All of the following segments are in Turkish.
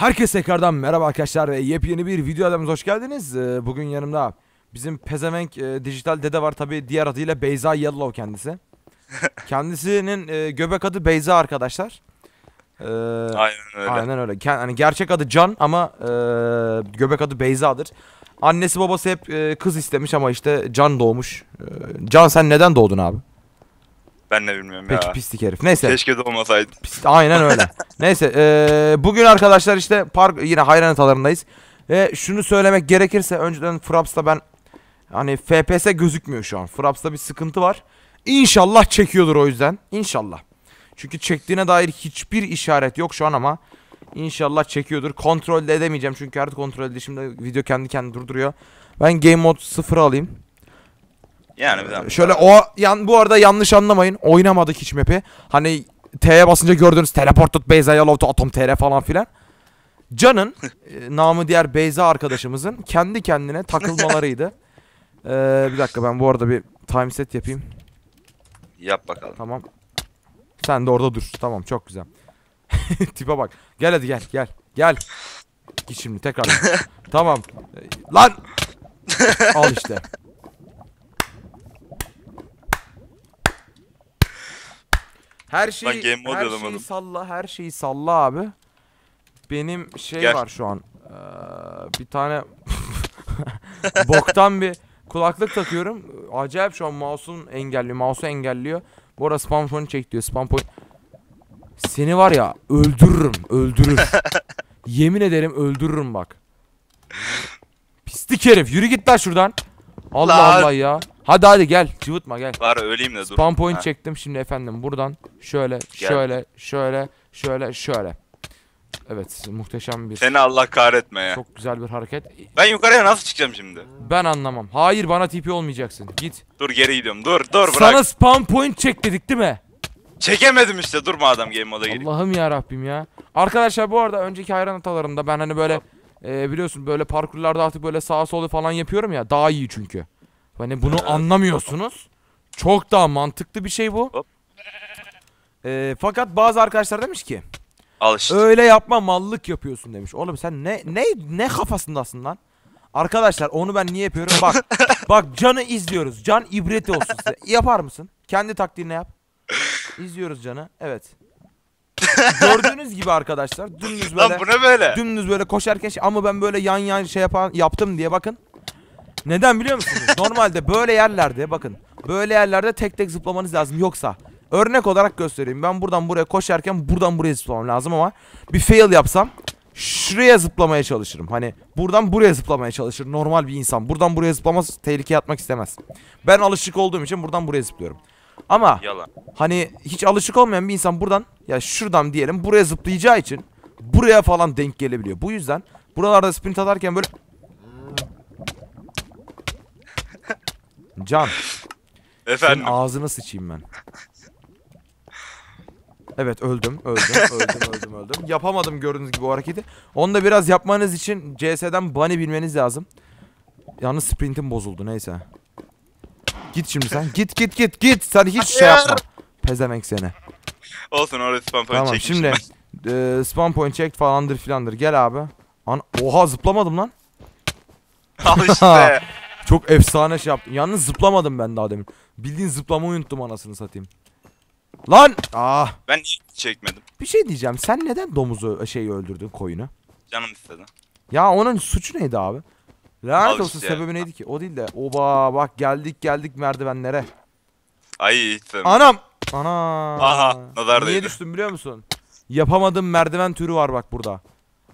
Herkese tekrardan merhaba arkadaşlar ve yepyeni bir video adamımıza hoş geldiniz. Ee, Bugün yanımda bizim pezevenk e, dijital dede var tabi diğer adıyla Beyza Yellow kendisi. Kendisinin e, göbek adı Beyza arkadaşlar. Ee, Aynen öyle. Aynen öyle. Ken- hani gerçek adı Can ama e, göbek adı Beyza'dır. Annesi babası hep e, kız istemiş ama işte Can doğmuş. E, Can sen neden doğdun abi? Ben de bilmiyorum Peki ya. pislik herif. Neyse. Keşke de olmasaydı. Pis- Aynen öyle. Neyse eee, bugün arkadaşlar işte park yine hayran atalarındayız. Ve şunu söylemek gerekirse önceden Fraps'ta ben hani FPS gözükmüyor şu an. Fraps'ta bir sıkıntı var. İnşallah çekiyordur o yüzden. İnşallah. Çünkü çektiğine dair hiçbir işaret yok şu an ama inşallah çekiyordur. Kontrol de edemeyeceğim çünkü artık kontrol edişimde video kendi kendine durduruyor. Ben game mode 0 alayım. Yani bir dakika. Şöyle o yan bu arada yanlış anlamayın. Oynamadık hiç map'i. Hani T'ye basınca gördüğünüz teleported Beyza Yellow to Atom TR falan filan. Can'ın e, namı diğer Beyza arkadaşımızın kendi kendine takılmalarıydı. Ee, bir dakika ben bu arada bir time set yapayım. Yap bakalım. Tamam. Sen de orada dur. Tamam çok güzel. Tipe bak. Gel hadi gel gel. Gel. Git şimdi tekrar. tamam. Ee, Lan. Al işte. Her şeyi, game mode her şeyi alamadım. salla, her şeyi salla abi. Benim şey Gel. var şu an. Ee, bir tane boktan bir kulaklık takıyorum. Acayip şu an mouse'un engelliyor. Mouse'u engelliyor. Bu arada spam point çek diyor. Spam point. Seni var ya öldürürüm. Öldürür. Yemin ederim öldürürüm bak. Pislik herif. Yürü git lan şuradan. Allah Lan. Allah ya. Hadi hadi gel. Cıvıtma gel. Var öleyim de dur. Spam point Ha. çektim şimdi efendim buradan şöyle Gel. şöyle şöyle şöyle şöyle. Evet muhteşem bir Seni Allah kahretme ya. çok güzel bir hareket. Ben yukarıya nasıl çıkacağım şimdi? Ben anlamam. Hayır bana TP olmayacaksın. Git. Dur geri gidiyorum. Dur dur bırak. Sana spam point çek dedik değil mi? Çekemedim işte. Durma adam game moda gireyim. Allah'ım ya Rabbim ya. Arkadaşlar bu arada önceki hayran atalarımda ben hani böyle e, biliyorsun böyle parkurlarda artık böyle sağa solu falan yapıyorum ya daha iyi çünkü. Hani bunu anlamıyorsunuz. Çok daha mantıklı bir şey bu. Hop. E, fakat bazı arkadaşlar demiş ki Al işte. Öyle yapma mallık yapıyorsun demiş. Oğlum sen ne ne ne kafasındasın lan? Arkadaşlar onu ben niye yapıyorum? Bak bak Can'ı izliyoruz. Can ibret olsun size. Yapar mısın? Kendi taktiğini yap. İzliyoruz Can'ı. Evet. Gördüğünüz gibi arkadaşlar dümdüz böyle Lan bu ne böyle? dümdüz böyle koşarken şey- ama ben böyle yan yan şey yapan yaptım diye bakın. Neden biliyor musunuz? Normalde böyle yerlerde bakın. Böyle yerlerde tek tek zıplamanız lazım. Yoksa örnek olarak göstereyim. Ben buradan buraya koşarken buradan buraya zıplamam lazım ama bir fail yapsam şuraya zıplamaya çalışırım. Hani buradan buraya zıplamaya çalışır normal bir insan. Buradan buraya zıplamaz tehlikeye atmak istemez. Ben alışık olduğum için buradan buraya zıplıyorum. Ama Yalan. hani hiç alışık olmayan bir insan buradan ya şuradan diyelim buraya zıplayacağı için buraya falan denk gelebiliyor. Bu yüzden buralarda sprint atarken böyle Can senin Efendim. ağzını sıçayım ben. Evet öldüm, öldüm, öldüm, öldüm, öldüm. Yapamadım gördüğünüz gibi o hareketi. Onu da biraz yapmanız için CS'den bunny bilmeniz lazım. Yalnız sprintim bozuldu neyse. Git şimdi sen. Git git git git. Sen hiç şey Hayır. yapma. Pezevenk seni. Olsun orada spam point Tamam şimdi e, spawn point check falandır filandır. Gel abi. An Oha zıplamadım lan. Al işte. Çok efsane şey yaptım. Yalnız zıplamadım ben daha demin. Bildiğin zıplamayı unuttum anasını satayım. Lan! Ah! ben niye çekmedim? Bir şey diyeceğim. Sen neden domuzu şeyi öldürdün koyunu? Canım istedi. Ya onun suçu neydi abi? Lanet Al olsun işte. sebebi neydi ki? O değil de. Oba bak geldik geldik merdivenlere. Ay hiç. Anam! Ana! Aha, nazar Niye düştüm biliyor musun? Yapamadığım merdiven türü var bak burada.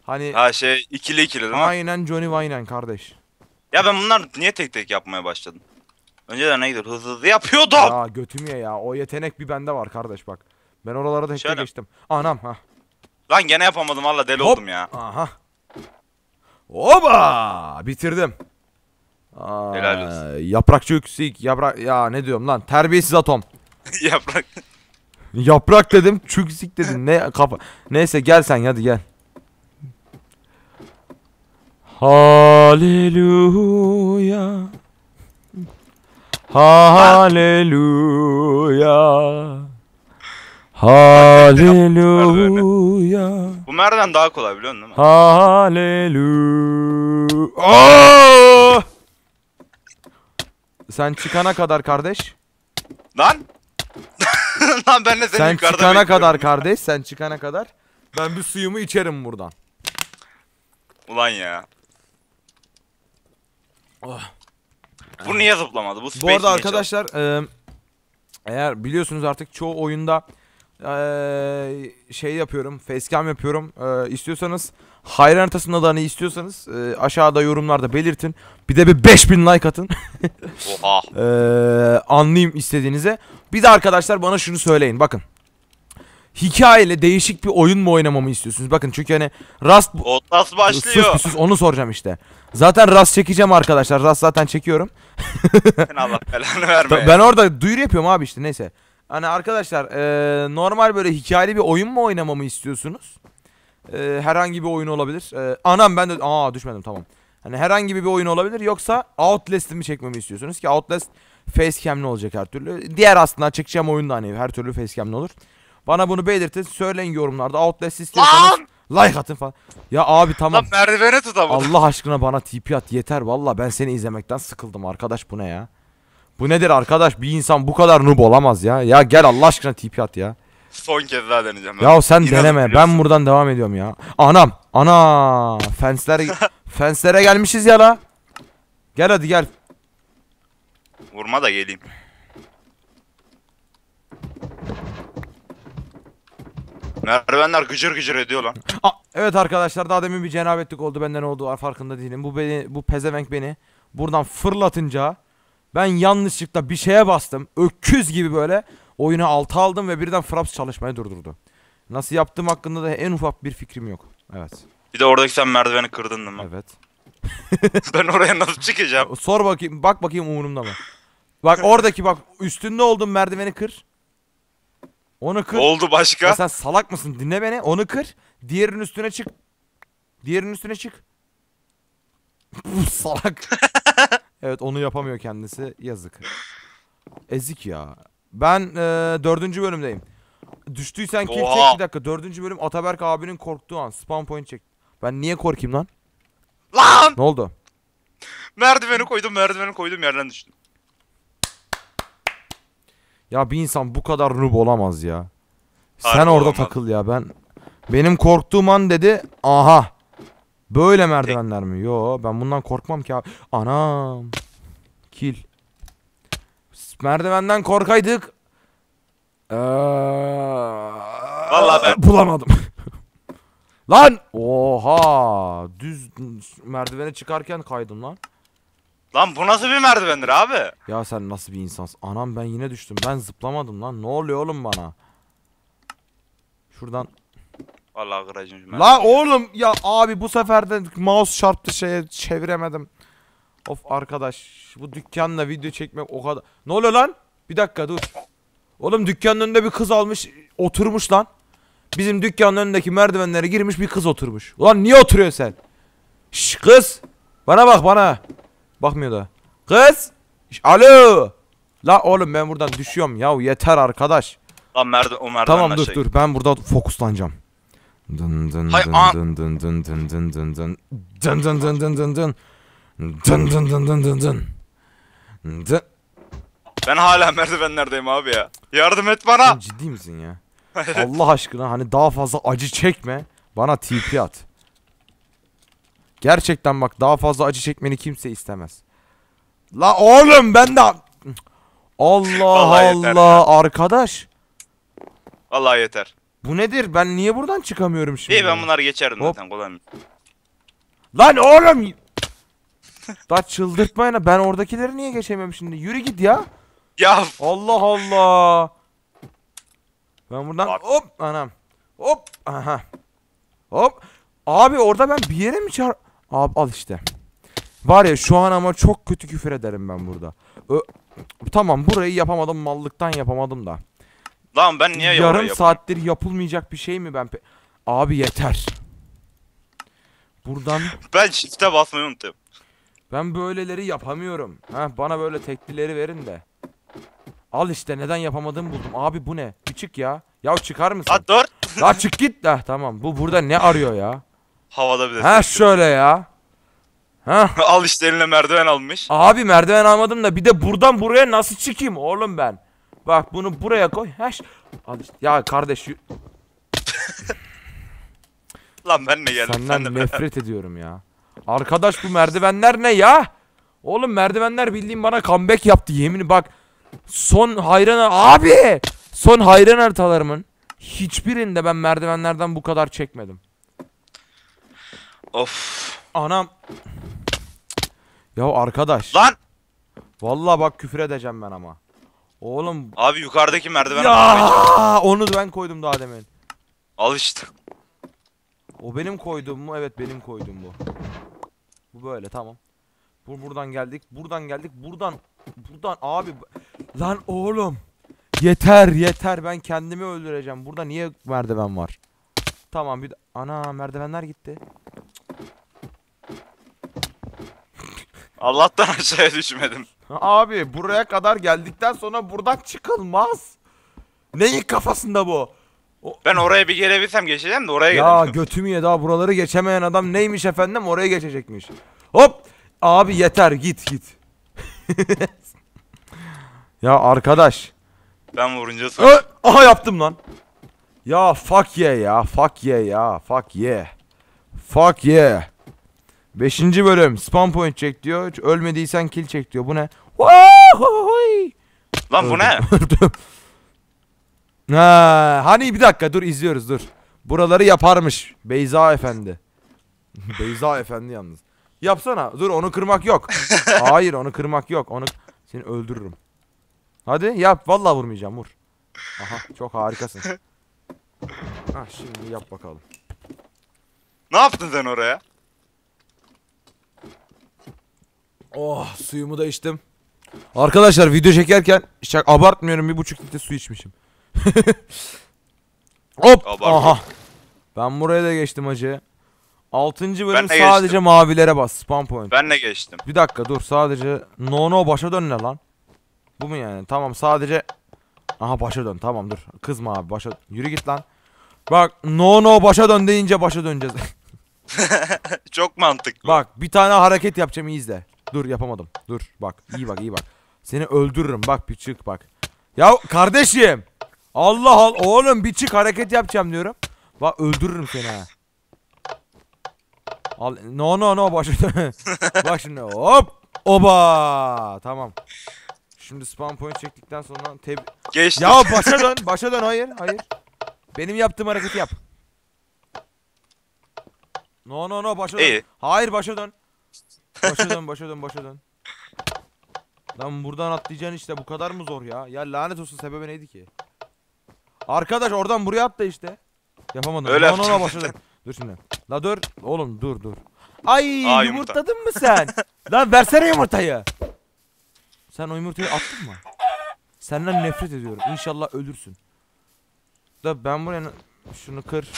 Hani Ha şey ikili ikili değil mi? aynen Johnny Wayne kardeş. Ya ben bunlar niye tek tek yapmaya başladım? Önceden ne gidiyor? Hızlı hızlı yapıyordum. Ya götüm ye ya. O yetenek bir bende var kardeş bak. Ben oralara tek tek Şöyle. geçtim. Anam ha. Lan gene yapamadım valla deli Hop. oldum ya. Aha. Oba! Bitirdim. Aa, Helal olsun. Yaprakçı yüksek. Yaprak ya ne diyorum lan? Terbiyesiz atom. Yaprak. Yaprak dedim, çüksik dedim. Ne kafa. Neyse gel sen hadi gel. Haleluya. Haleluya. Haleluya. Bu merdiven daha kolay biliyorsun değil mi? Haleluya. Aa! Sen çıkana kadar kardeş. Lan! Lan ben de seni Sen yukarıda çıkana bekliyorum. kadar kardeş. Sen çıkana kadar. Ben bir suyumu içerim buradan. Ulan ya. Oh. Bu niye zıplamadı? Bu Bu arada arkadaşlar e, eğer biliyorsunuz artık çoğu oyunda e, şey yapıyorum, facecam yapıyorum. E, istiyorsanız hayran haritasının adını istiyorsanız e, aşağıda yorumlarda belirtin. Bir de bir 5000 like atın. Oha. E, anlayayım istediğinize. Bir de arkadaşlar bana şunu söyleyin. Bakın. Hikayeli değişik bir oyun mu oynamamı istiyorsunuz? Bakın çünkü hani Rust Outlast Sus başlıyor. bir sus onu soracağım işte. Zaten Rust çekeceğim arkadaşlar. Rust zaten çekiyorum. Allah belanı verme. Ben orada duyuru yapıyorum abi işte neyse. Hani arkadaşlar eee, normal böyle hikayeli bir oyun mu oynamamı istiyorsunuz? Eee, herhangi bir oyun olabilir. Eee, anam ben de aa düşmedim tamam. Hani herhangi bir oyun olabilir yoksa Outlast'ı mı çekmemi istiyorsunuz ki Outlast facecam'li olacak her türlü. Diğer aslında çekeceğim oyun da hani her türlü facecam'li olur. Bana bunu belirtin söyleyin yorumlarda Outlast istiyorsanız like atın falan. Ya abi tamam. Lan merdiveni tutamadım. Allah aşkına bana TP at yeter valla ben seni izlemekten sıkıldım arkadaş bu ne ya? Bu nedir arkadaş bir insan bu kadar noob olamaz ya. Ya gel Allah aşkına TP at ya. Son kez daha deneyeceğim. Ya sen İnanın deneme biliyorsun. ben buradan devam ediyorum ya. Anam ana fenslere fenslere gelmişiz ya la. Gel hadi gel. Vurma da geleyim. Merdivenler gıcır gıcır ediyor lan. Aa, evet arkadaşlar daha demin bir cenabetlik oldu benden oldu farkında değilim. Bu beni bu pezevenk beni buradan fırlatınca ben yanlışlıkla bir şeye bastım. Öküz gibi böyle oyunu alta aldım ve birden Fraps çalışmayı durdurdu. Nasıl yaptığım hakkında da en ufak bir fikrim yok. Evet. Bir de oradaki sen merdiveni kırdın değil mi? Evet. ben oraya nasıl çıkacağım? Sor bakayım bak bakayım umurumda mı? Bak oradaki bak üstünde olduğum merdiveni kır. Onu kır. Oldu Ya başka. sen salak mısın? Dinle beni. Onu kır. Diğerinin üstüne çık. Diğerinin üstüne çık. Salak. evet onu yapamıyor kendisi. Yazık. Ezik ya. Ben e, dördüncü bölümdeyim. Düştüysen kill çek bir dakika. Dördüncü bölüm Ataberk abinin korktuğu an. Spawn point çek. Ben niye korkayım lan? Lan! Ne oldu? Merdiveni koydum merdiveni koydum yerden düştüm. Ya bir insan bu kadar noob olamaz ya. Sen Harbi orada olamaz. takıl ya ben. Benim korktuğum an dedi. Aha. Böyle merdivenler mi? Yo ben bundan korkmam ki abi. Anam. Kill. S- Merdivenden korkaydık. Ee, Vallahi ben- bulamadım. lan. Oha. Düz merdivene çıkarken kaydım lan. Lan bu nasıl bir merdivendir abi? Ya sen nasıl bir insansın? Anam ben yine düştüm. Ben zıplamadım lan. Ne oluyor oğlum bana? Şuradan. Vallahi kıracağım La oğlum ya abi bu sefer de mouse çarptı şeye çeviremedim. Of arkadaş bu dükkanla video çekmek o kadar. Ne oluyor lan? Bir dakika dur. Oğlum dükkanın önünde bir kız almış oturmuş lan. Bizim dükkanın önündeki merdivenlere girmiş bir kız oturmuş. Ulan niye oturuyorsun sen? Şş kız. Bana bak bana. Bakmıyor da. Kız. Alo. La oğlum ben buradan düşüyorum ya yeter arkadaş. Lan merdiven o merdivenler Tamam dur şey. dur ben burada fokuslanacağım. Dın dın Hay dın dın dın dın dın dın dın. Dın dın dın dın dın dın. Dın dın dın dın dın dın. Dın. Ben hala merdivenlerdeyim abi ya. Yardım et bana. Sen ciddi misin ya? Allah aşkına hani daha fazla acı çekme. Bana TP at. Gerçekten bak daha fazla acı çekmeni kimse istemez. La oğlum ben de Allah Allah arkadaş. Vallahi yeter. Bu nedir? Ben niye buradan çıkamıyorum şimdi? İyi ben bunları geçerdim Hop. zaten kolay mı? Lan oğlum! Da çıldırtmayın ben oradakileri niye geçemiyorum şimdi? Yürü git ya. Ya Allah Allah. Ben buradan Bak. hop anam. Hop aha. Hop. Abi orada ben bir yere mi çar... Abi al işte. Var ya şu an ama çok kötü küfür ederim ben burada. Ö- tamam burayı yapamadım mallıktan yapamadım da. lan ben niye Yarım saattir yapılmayacak bir şey mi ben Abi yeter. Buradan Ben shift'e basmayı unuttum. Ben böyleleri yapamıyorum. Ha bana böyle teklileri verin de. Al işte neden yapamadığımı buldum. Abi bu ne? Bir çık ya. Ya çıkar mısın? Lan dur. La çık git de. Tamam. Bu burada ne arıyor ya? Havada bir de. Ha şöyle ya. Ha. Al işte eline merdiven almış. Abi merdiven almadım da bir de buradan buraya nasıl çıkayım oğlum ben? Bak bunu buraya koy. Ha. Al işte. Ya kardeş Lan ben ne geldim sen senden de nefret ediyorum ya. Arkadaş bu merdivenler ne ya? Oğlum merdivenler bildiğin bana comeback yaptı yemin bak. Son hayran abi. Son hayran haritalarımın hiçbirinde ben merdivenlerden bu kadar çekmedim. Of. Anam. Ya arkadaş. Lan. Vallahi bak küfür edeceğim ben ama. Oğlum Abi yukarıdaki merdiven ya onu ben koydum daha demin. Al işte. O benim koyduğum mu? Evet benim koyduğum bu. Bu böyle tamam. Bu buradan geldik. Buradan geldik. Buradan buradan abi lan oğlum. Yeter yeter ben kendimi öldüreceğim. Burada niye merdiven var? Tamam bir ana merdivenler gitti. Allah'tan aşağıya düşmedim. Abi buraya kadar geldikten sonra buradan çıkılmaz. Neyin kafasında bu? Ben oraya bir gelebilsem geçeceğim de oraya Ya gelemiyorum. götümü ye daha buraları geçemeyen adam neymiş efendim oraya geçecekmiş. Hop abi yeter git git. ya arkadaş. Ben vurunca sonra. Aha yaptım lan. Ya fuck yeah ya fuck yeah ya fuck yeah. Fuck yeah. Beşinci bölüm spam point çek diyor. Hiç Ölmediysen kill çek diyor. Bu ne? Lan bu ne? Ha, hani bir dakika dur izliyoruz dur. Buraları yaparmış Beyza Efendi. Beyza Efendi yalnız. Yapsana. Dur onu kırmak yok. Hayır onu kırmak yok. Onu seni öldürürüm. Hadi yap. Vallahi vurmayacağım vur. Aha çok harikasın. Ha şimdi yap bakalım. ne yaptın sen oraya? Oh suyumu da içtim. Arkadaşlar video çekerken şak abartmıyorum bir buçuk litre su içmişim. Hop Abartma. aha. Ben buraya da geçtim hacı. Altıncı bölüm Ben de sadece geçtim. mavilere bas spam point. Ben de geçtim. Bir dakika dur sadece no no başa dön ne lan? Bu mu yani? Tamam sadece Aha başa dön tamam dur. Kızma abi başa yürü git lan. Bak no no başa dön deyince başa döneceğiz. Çok mantıklı. Bak bir tane hareket yapacağım iyi izle. Dur yapamadım. Dur bak iyi bak iyi bak. Seni öldürürüm bak bir çık bak. Ya kardeşim. Allah Allah oğlum bir çık hareket yapacağım diyorum. Bak öldürürüm seni ha. Al no no no başa dön. bak şimdi hop. Oba tamam. Şimdi spawn point çektikten sonra teb Geçtim. Ya başa dön başa dön hayır hayır. Benim yaptığım hareketi yap. No no no başa dön. İyi. Hayır başa dön. Başa dön başa dön başa dön. Lan buradan atlayacaksın işte bu kadar mı zor ya? Ya lanet olsun sebebi neydi ki? Arkadaş oradan buraya atla işte. Yapamadım. Öyle no no no başa dön. Dur şimdi. La dur. Oğlum dur dur. Ay Aa, yumurta. yumurtladın mı sen? Lan versene yumurtayı. Sen o yumurtayı attın mı? Senden nefret ediyorum. İnşallah ölürsün. Da ben buraya şunu kır.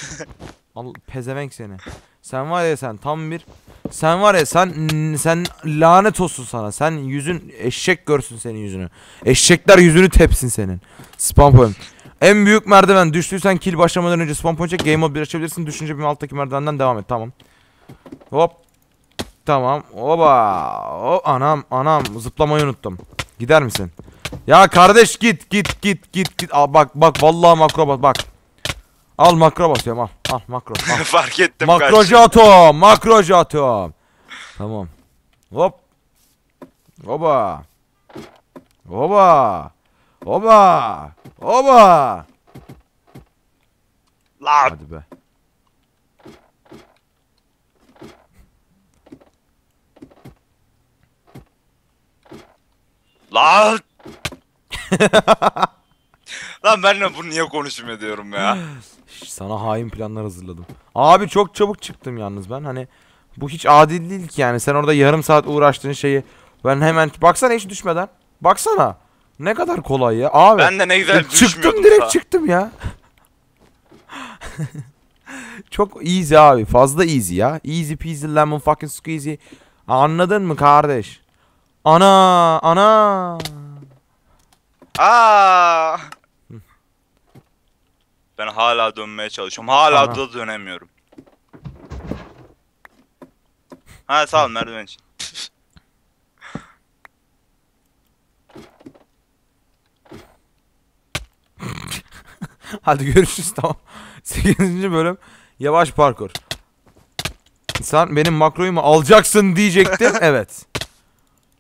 Al pezevenk seni. Sen var ya sen tam bir sen var ya sen sen lanet olsun sana. Sen yüzün eşek görsün senin yüzünü. Eşekler yüzünü tepsin senin. Spam point. En büyük merdiven düştüysen kill başlamadan önce spam point çek game mode bir açabilirsin. Düşünce bir alttaki merdivenden devam et. Tamam. Hop. Tamam. Oba. O anam anam zıplamayı unuttum. Gider misin? Ya kardeş git git git git git. Aa, bak bak vallahi makro bas bak. Al makro basıyorum al. Al makro. Al. Fark ettim Makrocu atom. Makrocu atom. Tamam. Hop. Oba. Oba. Oba. Oba. Lan. Hadi be. Lan. Lan benimle bunu niye konuşmuyor diyorum ya. Sana hain planlar hazırladım. Abi çok çabuk çıktım yalnız ben. Hani bu hiç adil değil ki yani. Sen orada yarım saat uğraştığın şeyi ben hemen baksana hiç düşmeden. Baksana. Ne kadar kolay ya. Abi. Ben de ne güzel Ya çıktım düşmüyordum direkt daha. çıktım ya. Çok easy abi. Fazla easy ya. Easy peasy lemon fucking squeezy. Anladın mı kardeş? Ana ana. Aa. Ben hala dönmeye çalışıyorum. Hala da dönemiyorum. Ha sağ ol merdiven için. Hadi görüşürüz tamam. 8. bölüm yavaş parkur. Sen benim makroyu alacaksın diyecektim. evet.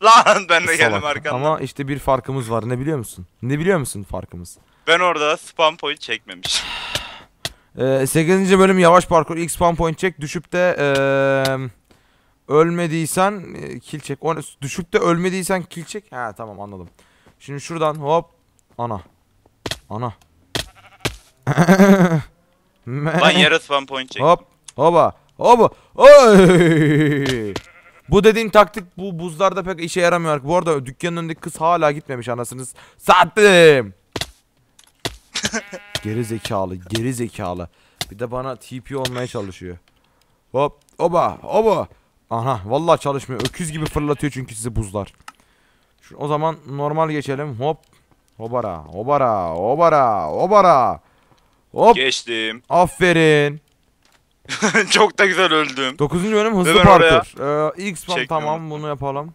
Lan ben de geldim Salak. arkandan. Ama işte bir farkımız var. Ne biliyor musun? Ne biliyor musun farkımız? Ben orada spam point çekmemişim. Ee, 8. bölüm yavaş parkur. X spawn point çek. Düşüp de eee, ölmediysen e, kill çek. O, düşüp de ölmediysen kill çek. Ha tamam anladım. Şimdi şuradan hop. Ana. Ana. Lan yere spam point çek. Hop. Hoba. Hoba. Oy. Bu dediğin taktik bu buzlarda pek işe yaramıyor. Bu arada dükkanın önündeki kız hala gitmemiş anasınız. Sattım. geri zekalı, geri zekalı. Bir de bana TP olmaya çalışıyor. Hop, oba, oba. Aha, vallahi çalışmıyor. Öküz gibi fırlatıyor çünkü sizi buzlar. Şu, o zaman normal geçelim. Hop. Hobara, hobara, hobara, hobara. Hop, Geçtim. aferin. Çok da güzel öldüm. 9. bölüm hızlı oraya parkur. Ee, ilk spam tamam bunu yapalım.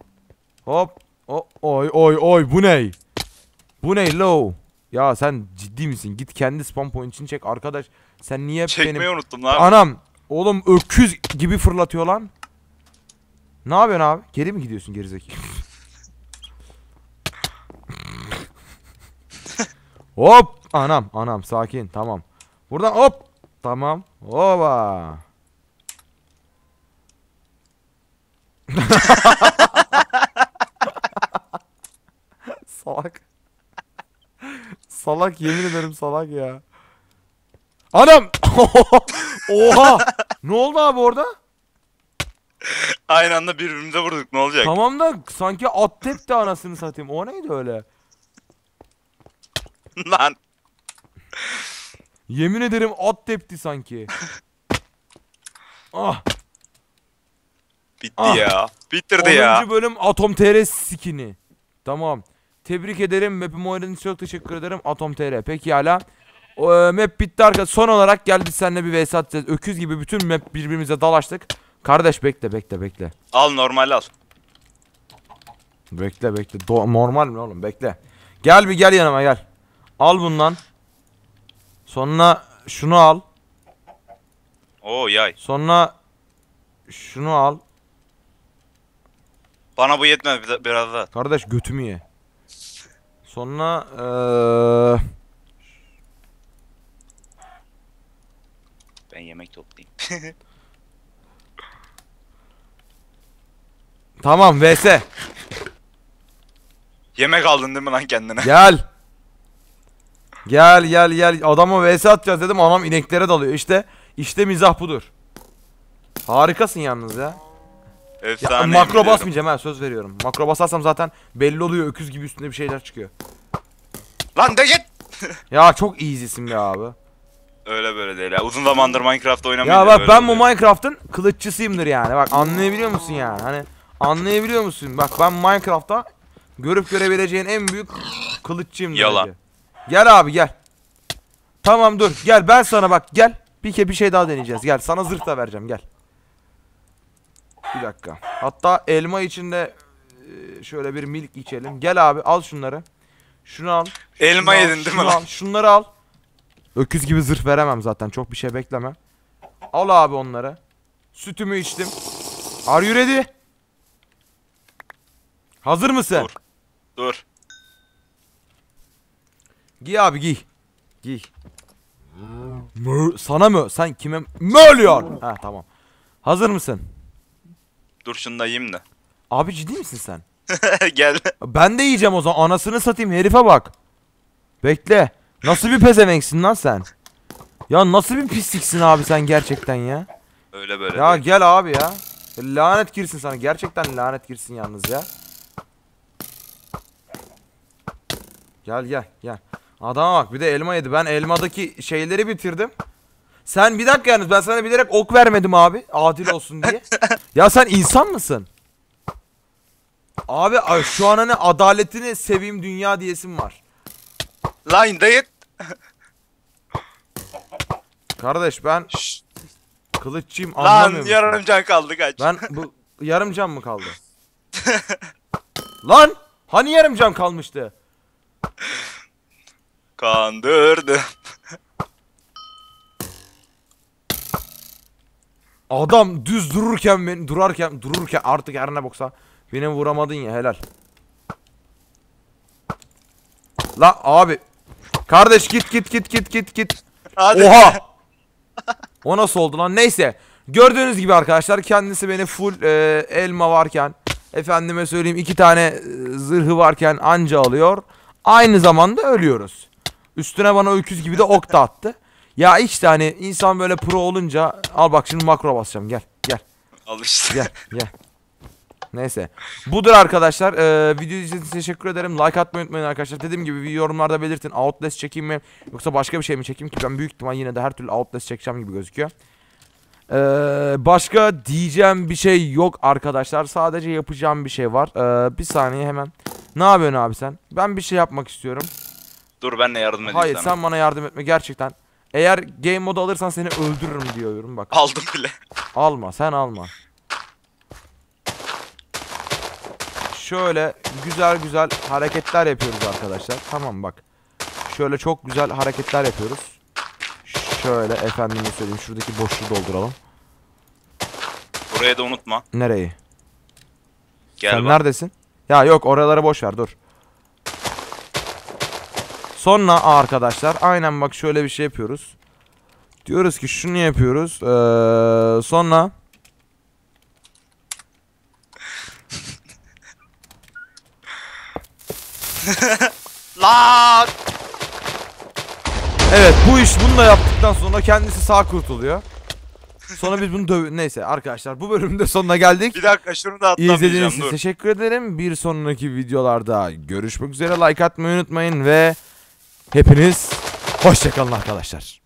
Hop. O, oy oy oy bu ne? Bu ne low? Ya sen ciddi misin? Git kendi spam point'ini çek arkadaş. Sen niye Çekmeyi benim... unuttum lan. Anam. Oğlum öküz gibi fırlatıyor lan. Ne yapıyorsun abi? Geri mi gidiyorsun gerizekalı? hop. Anam anam sakin tamam. Buradan hop. Tamam. Hoba. salak. salak yemin ederim salak ya. Anam! Oha! ne oldu abi orada? Aynı anda birbirimize vurduk ne olacak? Tamam da sanki at tepti anasını satayım. O neydi öyle? Lan. Yemin ederim at tepti sanki. ah! Bitti Ah. ya. Bitirdi 10. ya. bölüm Atom TR skini. Tamam. Tebrik ederim. Map'imi oynadığınız için çok teşekkür ederim. Atom TR. Peki hala. O, e, map bitti arkadaş. Son olarak geldi seninle bir vs atacağız. Öküz gibi bütün map birbirimize dalaştık. Kardeş bekle bekle bekle. Al normal al. Bekle bekle. Do- normal mi oğlum? Bekle. Gel bir gel yanıma gel. Al bundan. Sonra şunu al. Oo yay. Sonra şunu al. Bana bu yetmez bir biraz daha. Kardeş götümü ye. Sonra eee Ben yemek toplayayım. tamam vs. yemek aldın değil mi lan kendine? Gel. Gel gel gel. Adama vs atacağız dedim. Anam ineklere dalıyor. İşte işte mizah budur. Harikasın yalnız ya. Ya, Efsane. makro yemin basmayacağım ha söz veriyorum. Makro basarsam zaten belli oluyor öküz gibi üstünde bir şeyler çıkıyor. Lan de git. Ya çok easy'sin be abi. Öyle böyle değil ya. Uzun zamandır Minecraft oynamıyorum. Ya bak ben bu Minecraft'ın kılıççısıyımdır yani. Bak anlayabiliyor musun yani? Hani anlayabiliyor musun? Bak ben Minecraft'ta görüp görebileceğin en büyük kılıççıyımdır. Yalan. bence. Gel abi gel. Tamam dur. Gel ben sana bak gel. Bir ke bir şey daha deneyeceğiz. Gel sana zırh da vereceğim gel. Bir dakika. Hatta elma içinde e, şöyle bir milk içelim. Gel abi al şunları. Şunu al. Elma al, yedin değil mi lan? al, Şunları al. Öküz gibi zırh veremem zaten. Çok bir şey bekleme. Al abi onları. Sütümü içtim. Are you ready? Hazır mısın? Dur. Dur. Giy abi giy. Giy. Mö, sana mı? Sen kime mö ölüyor? Ha tamam. Hazır mısın? Dur şunu da yiyeyim de. Abi ciddi misin sen? Gel. Ben de yiyeceğim o zaman. Anasını satayım herife bak. Bekle. Nasıl bir pezevenksin lan sen? Ya nasıl bir pisliksin abi sen gerçekten ya? Öyle böyle. Ya değil. gel abi ya. Lanet girsin sana. Gerçekten lanet girsin yalnız ya. Gel gel gel. Adama bak bir de elma yedi. Ben elmadaki şeyleri bitirdim. Sen bir dakika yalnız ben sana bilerek ok vermedim abi. Adil olsun diye. ya sen insan mısın? Abi ay, şu an hani adaletini seveyim dünya diyesim var. Lan de git. Kardeş ben Şşt. kılıççıyım Lan anlamıyorum. yarım can kaldı kaç. Ben bu yarım can mı kaldı? Lan hani yarım can kalmıştı? Kandırdı. Adam düz dururken beni durarken dururken artık her ne boksa beni vuramadın ya helal. La abi. Kardeş git git git git git git. Hadi. Oha. O nasıl oldu lan? Neyse. Gördüğünüz gibi arkadaşlar kendisi beni full e, elma varken efendime söyleyeyim iki tane e, zırhı varken anca alıyor. Aynı zamanda ölüyoruz. Üstüne bana öküz gibi de ok da attı. Ya işte hani insan böyle pro olunca al bak şimdi makro basacağım gel gel Al işte. gel gel. Neyse. Budur arkadaşlar. Ee, video izlediğiniz için teşekkür ederim. Like atmayı unutmayın arkadaşlar. Dediğim gibi yorumlarda belirtin. Outlast çekeyim mi? Yoksa başka bir şey mi çekeyim ki? Ben büyük ihtimal yine de her türlü Outlast çekeceğim gibi gözüküyor. Ee, başka diyeceğim bir şey yok arkadaşlar. Sadece yapacağım bir şey var. Ee, bir saniye hemen. Ne yapıyorsun abi sen? Ben bir şey yapmak istiyorum. Dur ben de yardım edeyim Hayır sana. sen bana yardım etme gerçekten. Eğer game modu alırsan seni öldürürüm diyorum bak. Aldım bile. Alma sen alma. Şöyle güzel güzel hareketler yapıyoruz arkadaşlar. Tamam bak. Şöyle çok güzel hareketler yapıyoruz. Şöyle efendime söyleyeyim şuradaki boşluğu dolduralım. Burayı da unutma. Nereyi? Gel Sen bak. neredesin? Ya yok oraları boş ver dur. Sonra arkadaşlar aynen bak şöyle bir şey yapıyoruz. Diyoruz ki şunu yapıyoruz. Ee, sonra Lan! Evet bu iş bunu da yaptıktan sonra kendisi sağ kurtuluyor. Sonra biz bunu döv... Neyse arkadaşlar bu bölümde sonuna geldik. Bir dakika şunu da İyi izlediğiniz atlamayacağım için teşekkür ederim. Bir sonraki videolarda görüşmek üzere. Like atmayı unutmayın ve hepiniz hoşçakalın arkadaşlar.